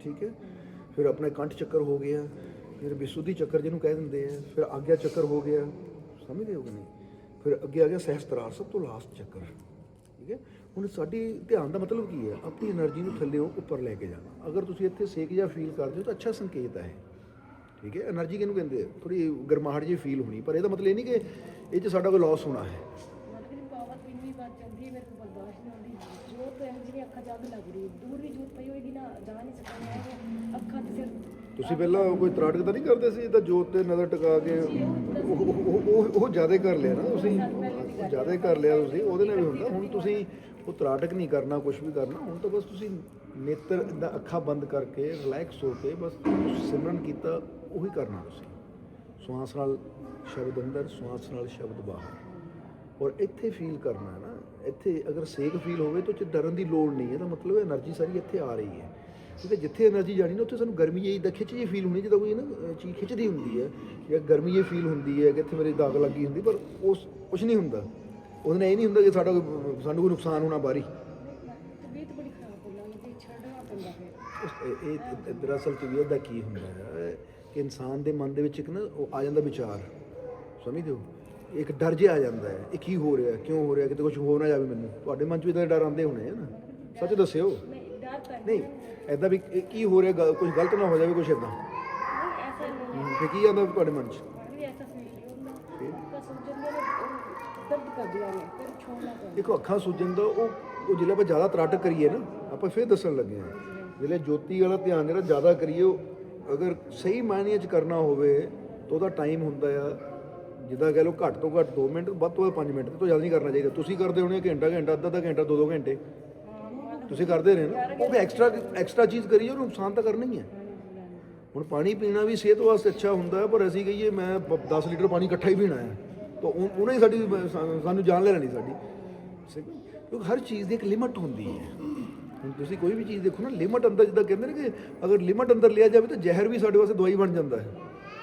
ਠੀਕ ਹੈ? ਫਿਰ ਆਪਣੇ ਕੰਠ ਚੱਕਰ ਹੋ ਗਿਆ, ਫਿਰ ਵਿਸੁੱਧੀ ਚੱਕਰ ਜਿਹਨੂੰ ਕਹਿ ਦਿੰਦੇ ਆ, ਫਿਰ ਆਗਿਆ ਚੱਕਰ ਹੋ ਗਿਆ, ਸਮਝਦੇ ਹੋ ਕਿ ਨਹੀਂ? ਫਿਰ ਅੱਗੇ ਆ ਗਿਆ ਸਹਿਸਤਰਾਰ ਸਭ ਤੋਂ ਲਾਸਟ ਚੱਕਰ, ਠੀਕ ਹੈ? ਹੁਣ ਸਾਡੀ ਧਿਆਨ ਦਾ ਮਤਲਬ ਕੀ ਹੈ? ਆਪਣੀ એનર્ਜੀ ਨੂੰ ਥੱਲੇੋਂ ਉੱਪਰ ਲੈ ਕੇ ਜਾਣਾ। ਅਗਰ ਤੁਸੀਂ ਇੱਥੇ ਸੇਕ ਜਾਂ ਫੀਲ ਕਰਦੇ ਹੋ ਤਾਂ ਅੱਛਾ ਸੰਕੇਤ ਹੈ ਠੀਕ ਹੈ? એનર્ਜੀ ਕਿਹਨੂੰ ਕਹਿੰਦੇ ਥੋੜੀ ਗਰਮਾਹਟ ਜਿਹੀ ਫੀਲ ਹੋਣੀ, ਪਰ ਇਹਦਾ ਮਤਲਬ ਇਹ ਨਹੀਂ ਕਿ ਇਹ 'ਚ ਸਾਡਾ ਕੋਈ ਲਾਸ ਹੋਣਾ ਹੈ। ਜੋਤ ਹੈ ਜਿਹੜੀ ਅੱਖਾਂ ਜਦ ਲੱਗ ਰਹੀ ਹੈ। ਦੂਰ ਵੀ ਜੋਤ ਪਈ ਹੋਏਗੀ ਨਾ ਜਾ ਨਹੀਂ ਸਕਦਾ ਮੈਂ ਅੱਖਾਂ ਤੇ ਸਿਰ ਤੁਸੀਂ ਪਹਿਲਾਂ ਕੋਈ ਤਰਾਟਕ ਤਾਂ ਨਹੀਂ ਕਰਦੇ ਸੀ ਤਾਂ ਜੋਤ ਤੇ ਨਜ਼ਰ ਟਿਕਾ ਕੇ ਉਹ ਉਹ- ਉਹ ਉਹ ਜ਼ਿਆਦਾ ਕਰ ਲਿਆ ਨਾ ਤੁਸੀਂ। ਜ਼ਿਆਦਾ ਕਰ ਲਿਆ ਤੁਸੀਂ ਉਹਦੇ ਨਾਲ ਵੀ ਹੁੰਦਾ। ਹੁਣ ਤੁਸੀਂ ਉਹ ਤਰਾਟਕ ਨਹੀਂ ਕਰਨਾ ਕੁਝ ਵੀ ਕਰਨਾ ਹੁਣ ਤਾਂ ਬਸ ਤੁਸੀਂ ਨੇਤਰ ਦਾ ਅੱਖਾਂ ਬੰਦ ਕਰਕੇ ਰਿਲੈਕਸ ਹੋ ਕੇ ਬਸ ਸਿਮਰਨ ਕੀਤਾ ਉਹੀ ਕਰਨਾ ਤੁਸੀਂ। ਸਵਾਸ ਨਾਲ ਸ਼ਬਦ ਅੰਦਰ ਸਵਾਸ ਨਾਲ ਸ਼ਬਦ ਬਾਹਰ। ਔਰ ਇੱਥੇ ਫੀਲ ਕਰਨਾ ਹੈ ਨਾ ਇੱਥੇ ਅਗਰ ਸੇਕ ਫੀਲ ਹੋਵੇ ਤਾਂ ਉੱਚ ਡਰਨ ਦੀ ਲੋੜ ਨਹੀਂ ਹੈ। ਤਾਂ ਮਤਲਬ એનર્ਜੀ ਸਾਰੀ ਇੱਥੇ ਆ ਰਹੀ ਹੈ। ਕਿਉਂਕਿ ਜਿੱਥੇ એનર્ਜੀ ਜਾਣੀ ਨਾ ਉੱਥੇ ਸਾਨੂੰ ਗਰਮੀ ਜਿਹੀ ਦਾ ਖਿੱਚ ਜਿਹੀ ਫੀਲ ਹੋਣੀ ਜਦੋਂ ਕੋਈ ਨਾ ਚੀਜ਼ ਖਿੱਚਦੀ ਹੁੰਦੀ ਹੈ ਜਾਂ ਗਰਮੀ ਜਿਹੀ ਫੀਲ ਹੁੰਦੀ ਹੈ ਕਿ ਇੱਥੇ ਮੇਰੇ ਦਾਗ ਲੱਗੀ ਹੁੰਦੀ ਪਰ ਉਸ ਕੁਝ ਨਹੀਂ ਹੁੰਦਾ। ਉਹਦੇ ਨਾਲ ਇਹ ਨਹੀਂ ਹੁੰਦਾ ਕਿ ਸਾਡਾ ਸਾਨੂੰ ਕੋਈ ਨੁਕਸਾਨ ਹੋਣਾ ਬਾਰੀ ਤਬੀਅਤ ਬੜੀ ਖਰਾਬ ਹੋ ਜਾਂਦੀ ਛੱਡਣਾ ਪੈਂਦਾ ਹੈ ਇਹ ਦਰਅਸਲ ਵੀ ਦਾ ਕੀ ਹੁੰਦਾ ਹੈ ਕਿ ਇਨਸਾਨ ਦੇ ਮਨ ਦੇ ਵਿੱਚ ਇੱਕ ਨਾ ਉਹ ਆ ਜਾਂਦਾ ਵਿਚਾਰ। ਸਮਝਦੇ ਹੋ? ਇੱਕ ਡਰ ਜਿਹਾ ਆ ਜਾਂਦਾ ਹੈ, ਇਹ ਕੀ ਹੋ ਰਿਹਾ ਕਿਉਂ ਹੋ ਰਿਹਾ ਕਿਤੇ ਕੁਝ ਹੋ ਨਾ ਜਾਵੇ ਮੈਨੂੰ। ਤੁਹਾਡੇ ਮਨ ਚ ਵੀ ਤਾਂ ਡਰ ਆਉਂਦੇ ਹੋਣੇ ਆ ਨਾ। ਸੱਚ ਦੱਸਿਓ। ਨਹੀਂ ਡਰ ਐਦਾਂ ਵੀ ਇਹ ਕੀ ਹੋ ਰਿਹਾ ਕੁਝ ਗਲਤ ਨਾ ਹੋ ਜਾਵੇ ਕੁਝ ਇਦਾਂ ਨਹੀਂ ਕੀ ਆਉਂਦਾ ਤੁਹਾਡੇ ਮਨ ਚ? ਦੇਖੋ, ਅੱਖਾਂ ਸੁੱਜਣ ਦਾ ਉਹ ਉਹ ਜਿਹੜੇ ਆਪਾਂ ਜ਼ਿਆਦਾ ਤਰਾਟਕ ਕਰੀਏ ਨਾ, ਆਪਾਂ ਫਿਰ ਦੱਸਣ ਲੱਗੇ ਹਾਂ। ਜਿਹੜੇ ਜੋਤੀ ਵਾਲਾ ਧਿਆਨ ਜਿਹੜਾ ਜ਼ਿਆਦਾ ਕਰੀਏ, ਉਹ ਅਗਰ ਸਹੀ ਮਾਇਨੇ 'ਚ ਕਰਨਾ ਹੋਵੇ, ਤਾਂ ਉਹਦਾ ਟਾਈਮ ਹੁੰਦਾ ਆ। ਜਿੱਦਾਂ ਕਹਿ ਲਓ ਘੱਟ ਤੋਂ ਘੱਟ 2 ਮਿੰਟ, ਵੱਧ ਤੋਂ ਵੱਧ 5 ਮਿੰਟ ਤੋਂ ਜ਼ਿਆਦਾ ਨਹੀਂ ਕਰਨਾ ਚਾਹੀਦਾ। ਤੁਸੀਂ ਕਰਦੇ ਹੋਣੇ ਘੰਟਾ ਘੰਟਾ, ਅੱਧਾ ਅੱਧਾ ਘੰਟਾ, ਦੋ ਦੋ ਘੰਟੇ। ਤੁਸੀਂ ਕਰਦੇ ਰਹੇ ਨਾ। ਉਹ ਐਕਸਟਰਾ ਐਕਸਟਰਾ ਚੀਜ਼ ਕਰੀਏ, ਉਹ ਨੁਕਸਾਨ ਤਾਂ ਕਰਨਾ ਹੀ ਹੈ ਹੁਣ ਪਾਣੀ ਪੀਣਾ ਵੀ ਸਿਹਤ ਵਾਸਤੇ ਅੱਛਾ ਹੁੰਦਾ ਹੈ ਪਰ ਅਸੀਂ ਕਹੀਏ, ਮੈਂ 10 ਲੀਟਰ ਪਾਣੀ ਇਕੱਠਾ ਹੀ ਪੀਣਾ ਹੈ ਤਾਂ ਉਹ- ਉਹਨੇ ਹੀ ਸਾਡੀ, ਸਾਨੂੰ ਜਾਨ ਲੈ ਲੈਣੀ ਸਾਡੀ। ਕਿਉਂਕਿ ਹਰ ਚੀਜ਼ ਦੀ ਇੱਕ ਲਿਮਟ ਹੁੰਦੀ ਹੈ। ਹੁਣ ਤੁਸੀਂ ਕੋਈ ਵੀ ਚੀਜ਼ ਦੇਖੋ ਨਾ ਲਿਮਟ ਅੰਦਰ ਜਿੱਦਾਂ ਕਹਿੰਦੇ ਨੇ ਕਿ ਅਗਰ ਲਿਮਟ ਅੰਦਰ ਲਿਆ ਜਾਵੇ ਤਾਂ ਜ਼ਹਿਰ ਵੀ ਸਾਡੇ ਵਾਸਤੇ ਦਵਾਈ ਬਣ ਜਾਂਦਾ ਹੈ।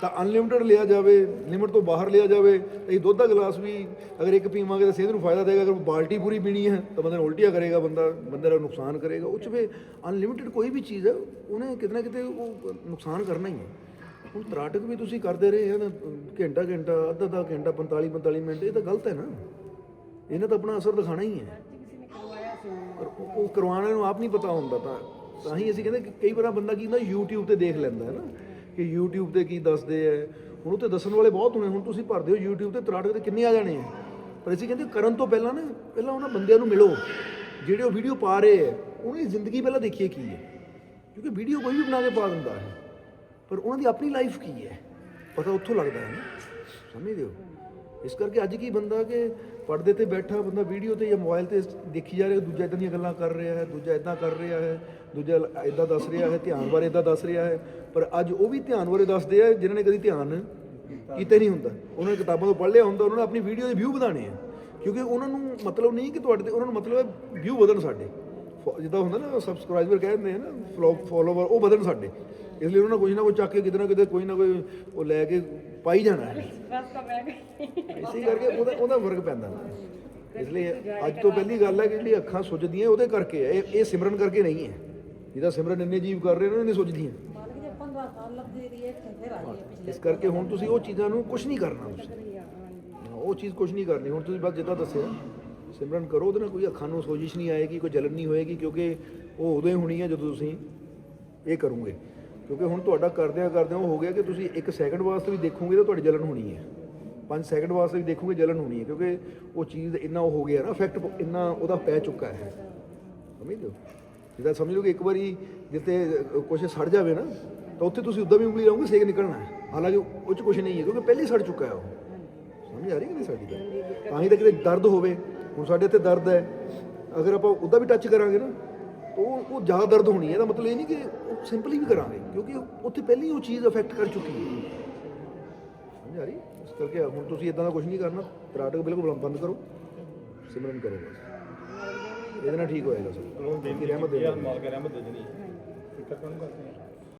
ਤਾਂ ਅਨਲਿਮਿਟਡ ਲਿਆ ਜਾਵੇ ਲਿਮਿਟ ਤੋਂ ਬਾਹਰ ਲਿਆ ਜਾਵੇ ਤਾਂ ਇਹ ਦੁੱਧ ਦਾ ਗਲਾਸ ਵੀ ਅਗਰ ਇੱਕ ਪੀਵਾਂਗੇ ਤਾਂ ਸਿਹਤ ਨੂੰ ਫਾਇਦਾ ਦੇਗਾ, ਅਗਰ ਬਾਲਟੀ ਪੂਰੀ ਪੀਣੀ ਹੈ ਤਾਂ ਬੰਦੇ ਨੂੰ ਉਲਟੀਆਂ ਕਰੇਗਾ, ਬੰਦਾ, ਬੰਦੇ ਦਾ ਨੁਕਸਾਨ ਕਰੇਗਾ। ਉਹ 'ਚ ਵੀ ਅਨਲਿਮਿਟਡ ਕੋਈ ਵੀ ਚੀਜ਼ ਹੈ, ਉਹਨੇ ਕਿਤੇ ਨਾ ਕਿਤੇ ਉਹ ਨੁਕਸਾਨ ਕਰਨਾ ਹੀ ਹੈ। ਹੁਣ ਤਰਾਟਕ ਵੀ ਤੁਸੀਂ ਕਰਦੇ ਰਹੇ ਹਨ ਘੰਟਾ ਘੰਟਾ, ਅੱਧਾ ਅੱਧਾ ਘੰਟਾ 45 45 ਮਿੰਟ, ਇਹ ਤਾਂ ਗਲਤ ਹੈ ਨਾ। ਇਹਨਾਂ ਤਾਂ ਆਪਣਾ ਅਸਰ ਦਿਖਾਣਾ ਹੀ ਹੈ। ਉਹ ਕਰਵਾਉਣ ਨੂੰ ਆਪ ਨਹੀਂ ਪਤਾ ਹੁੰਦਾ ਤਾਂ ਤਾਂ ਹੀ ਅਸੀਂ ਕਹਿੰਦੇ ਕਈ ਵਾਰ ਬੰਦਾ ਕੀ ਹੁੰਦਾ, YouTube ਤੇ ਦੇਖ ਲੈਂਦਾ ਹੈ ਨਾ। ਕਿ YouTube ਤੇ ਕੀ ਦੱਸਦੇ ਆ ਹੁਣ ਉੱਤੇ ਦੱਸਣ ਵਾਲੇ ਬਹੁਤ ਹੋਣੇ, ਹੁਣ ਤੁਸੀਂ ਭਰਦੇ ਹੋ YouTube ਤੇ ਤਰਾਟਕ ਤੇ ਕਿੰਨੇ ਆ ਜਾਣੇ ਆ ਪਰ ਅਸੀਂ ਕਹਿੰਦੇ ਕਰਨ ਤੋਂ ਪਹਿਲਾਂ ਨਾ, ਪਹਿਲਾਂ ਉਹਨਾਂ ਬੰਦਿਆਂ ਨੂੰ ਮਿਲੋ, ਜਿਹੜੇ ਉਹ ਵੀਡੀਓ ਪਾ ਰਹੇ ਹੈ ਉਹਨਾਂ ਦੀ ਜ਼ਿੰਦਗੀ ਪਹਿਲਾਂ ਦੇਖੀਏ ਕੀ ਹੈ ਕਿਉਂਕਿ ਵੀਡੀਓ ਕੋਈ ਵੀ ਬਣਾ ਕੇ ਪਾ ਦਿੰਦਾ ਹੈ। ਪਰ ਉਹਨਾਂ ਦੀ ਆਪਣੀ ਲਾਈਫ ਕੀ ਹੈ ਪਤਾ ਉੱਥੋਂ ਲੱਗਦਾ ਹੈ ਨਾ। ਸਮਝਦੇ ਹੋ? ਇਸ ਕਰਕੇ ਅੱਜ ਕੀ ਬੰਦਾ ਕਿ ਪਰਦੇ ਤੇ ਬੈਠਾ ਬੰਦਾ ਵੀਡੀਓ ਤੇ ਜਾਂ ਮੋਬਾਈਲ ਤੇ ਦੇਖੀ ਜਾ ਰਿਹਾ ਦੂਜਾ ਇਦਾਂ ਦੀਆਂ ਗੱਲਾਂ ਕਰ ਰਿਹਾ ਹੈ, ਦੂਜਾ ਇਦਾਂ ਕਰ ਰਿਹਾ ਹੈ, ਦੂਜਾ ਇਦਾਂ ਦੱਸ ਰਿਹਾ ਹੈ, ਧਿਆਨ ਬਾਰੇ ਇਦਾਂ ਦੱਸ ਰਿਹਾ ਹੈ। ਪਰ ਅੱਜ ਉਹ ਵੀ ਧਿਆਨ ਬਾਰੇ ਦੱਸਦੇ ਆ, ਜਿਨ੍ਹਾਂ ਨੇ ਕਦੀ ਧਿਆਨ ਕੀਤੇ ਨਹੀਂ ਹੁੰਦਾ। ਉਹਨਾਂ ਨੇ ਕਿਤਾਬਾਂ ਤੋਂ ਪੜ੍ਹ ਲਿਆ ਹੁੰਦਾ, ਉਹਨਾਂ ਨੇ ਆਪਣੀ ਵੀਡੀਓ ਦੇ ਵਿਊ ਵਧਾਣੇ ਆ ਕਿਉਂਕਿ ਉਹਨਾਂ ਨੂੰ ਮਤਲਬ ਨਹੀਂ ਕਿ ਤੁਹਾਡੇ ਤੇ, ਉਹਨਾਂ ਨੂੰ ਮਤਲਬ ਹੈ ਵਿਊ ਵਧਣ ਸਾਡੇ। ਜਿੱਦਾਂ ਹੁੰਦਾ ਨਾ ਸਬਸਕ੍ਰਾਈਬਰ ਕਹਿੰਦੇ ਨਾ ਫੋਲੋਵਰ ਉਹ ਵਧਣ ਸਾਡੇ। ਇਸ ਲਈ ਉਹਨਾਂ ਨੇ ਕੁਝ ਨਾ ਕੁਝ ਚੱਕ ਕੇ ਕਿਤੇ ਨਾ ਕਿਤੇ ਕੋਈ ਨਾ ਕੋਈ ਉਹ ਲੈ ਕੇ ਪਾਈ ਜਾਣਾ ਹੈ। ਇਸੇ ਕਰਕੇ ਉਹਦਾ ਉਹਦਾ ਫ਼ਰਕ ਪੈਂਦਾ। ਇਸ ਲਈ ਅੱਜ ਤੋਂ ਪਹਿਲੀ ਗੱਲ ਹੈ ਕਿ ਜਿਹੜੀ ਅੱਖਾਂ ਸੁੱਜਦੀਆਂ ਉਹਦੇ ਕਰਕੇ ਹੈ। ਇਹ ਇਹ ਸਿਮਰਨ ਕਰਕੇ ਨਹੀਂ ਹੈ। ਜਿਹਦਾ ਸਿਮਰਨ ਇੰਨੇ ਜੀਵ ਕਰ ਰਹੇ ਨੇ ਨਹੀਂ ਸੁੱਜਦੀਆਂ। ਮਾਲਕ ਜੇ 15 ਸਾਲ ਲੱਭਦੇ ਰਹੀ ਹੈ ਫਿਰ ਆ ਗਈ ਪਿਛਲੇ ਇਸ ਕਰਕੇ ਹੁਣ ਤੁਸੀਂ ਉਹ ਚੀਜ਼ਾਂ ਨੂੰ ਕੁਝ ਨਹੀਂ ਕਰਨਾ ਤੁਸੀਂ ਉਹ ਚੀਜ਼ ਕੁਝ ਨਹੀਂ ਕਰਨੀ। ਹੁਣ ਤੁਸੀਂ ਬਸ ਜਿੱਦਾਂ ਦੱਸਿਆ ਸਿਮਰਨ ਕਰੋ, ਉਹਦੇ ਨਾਲ ਕੋਈ ਅੱਖਾਂ ਨੂੰ ਸੋਜਿਸ਼ ਨਹੀਂ ਆਏਗੀ, ਕੋਈ ਜਲਨ ਨਹੀਂ ਹੋਏਗੀ, ਕਿਉਂਕਿ ਉਹ ਉਦੋਂ ਹੀ ਹੋਣੀ ਹੈ ਜਦੋਂ ਤੁਸੀਂ ਇਹ ਕਰੋਗੇ। ਕਿਉਂਕਿ ਹੁਣ ਤੁਹਾਡਾ ਕਰਦਿਆਂ ਕਰਦਿਆਂ ਉਹ ਹੋ ਗਿਆ ਕਿ ਤੁਸੀਂ 1 ਸੈਕਿੰਡ ਵਾਸਤੇ ਵੀ ਦੇਖੋਗੇ ਤਾਂ ਤੁਹਾਡੀ ਜਲਨ ਹੋਣੀ ਹੈ। 5 ਸੈਕਿੰਡ ਵਾਸਤੇ ਵੀ ਦੇਖੋਗੇ, ਜਲਨ ਹੋਣੀ ਹੈ, ਕਿਉਂਕਿ ਉਹ ਚੀਜ਼ ਇੰਨਾ ਉਹ ਹੋ ਗਿਆ ਨਾ ਇਫੈਕਟ ਇੰਨਾ ਉਹਦਾ ਪੈ ਚੁੱਕਾ ਹੈ। ਸਮਝਦੇ ਹੋ? ਜਿੱਦਾਂ ਸਮਝ ਲਓ ਕਿ ਇੱਕ ਵਾਰੀ ਜਿੱਤੇ ਕੁਝ ਸੜ ਜਾਵੇ ਨਾ, ਤਾਂ ਉੱਥੇ ਤੁਸੀਂ ਉਦਾਂ ਵੀ ਉਂਗਲੀ ਲਾਉਂਗੇ ਸੇਕ ਨਿਕਲਣਾ ਹਾਲਾਂਕਿ ਉਹ 'ਚ ਕੁਝ ਨਹੀਂ ਹੈ, ਕਿਉਂਕਿ ਪਹਿਲੇ ਹੀ ਸੜ ਚੁੱਕਾ ਹੈ ਉਹ। ਸਮਝ ਆ ਰਹੀ ਕਿ ਨਹੀਂ ਸਾਡੀ ਗੱਲ ਤਾਂ ਹੀ ਤਾਂ ਕਿਤੇ ਦਰਦ ਹੋਵੇ। ਹੁਣ ਸਾਡੇ ਇੱਥੇ ਦਰਦ ਹੈ। ਅਗਰ ਆਪਾਂ ਉਹਦਾ ਵੀ ਟੱਚ ਕਰਾਂਗੇ ਨਾ ਉਹ ਉਹ ਜ਼ਿਆਦਾ ਦਰਦ ਹੋਣੀ ਹੈ। ਇਹਦਾ ਮਤਲਬ ਇਹ ਨਹੀਂ ਕਿ ਉਹ ਸਿੰਪਲੀ ਵੀ ਕਰਾਂਗੇ ਕਿਉਂਕਿ ਉੱਥੇ ਪਹਿਲਾਂ ਹੀ ਉਹ ਚੀਜ਼ ਅਫੈਕਟ ਕਰ ਚੁੱਕੀ ਹੈ। ਸਮਝ ਆ ਰਹੀ? ਇਸ ਕਰਕੇ ਹੁਣ ਤੁਸੀਂ ਇਦਾਂ ਦਾ ਕੁਝ ਨਹੀਂ ਕਰਨਾ। ਤਰਾਟਕ ਬਿਲਕੁਲ ਬੰਦ ਕਰੋ। ਸਿਮਰਨ ਕਰੋ ਬਸ। ਇਹਦੇ ਨਾਲ ਠੀਕ ਹੋਏਗਾ ਸਭ। ਰਹਿਮਤ ਦੇ ਮਾਲਕ ਰਹਿਮਤ ਦੇ ਜਣੀ ਫਿਕਰ ਕਰਨ ਕਰਦੇ।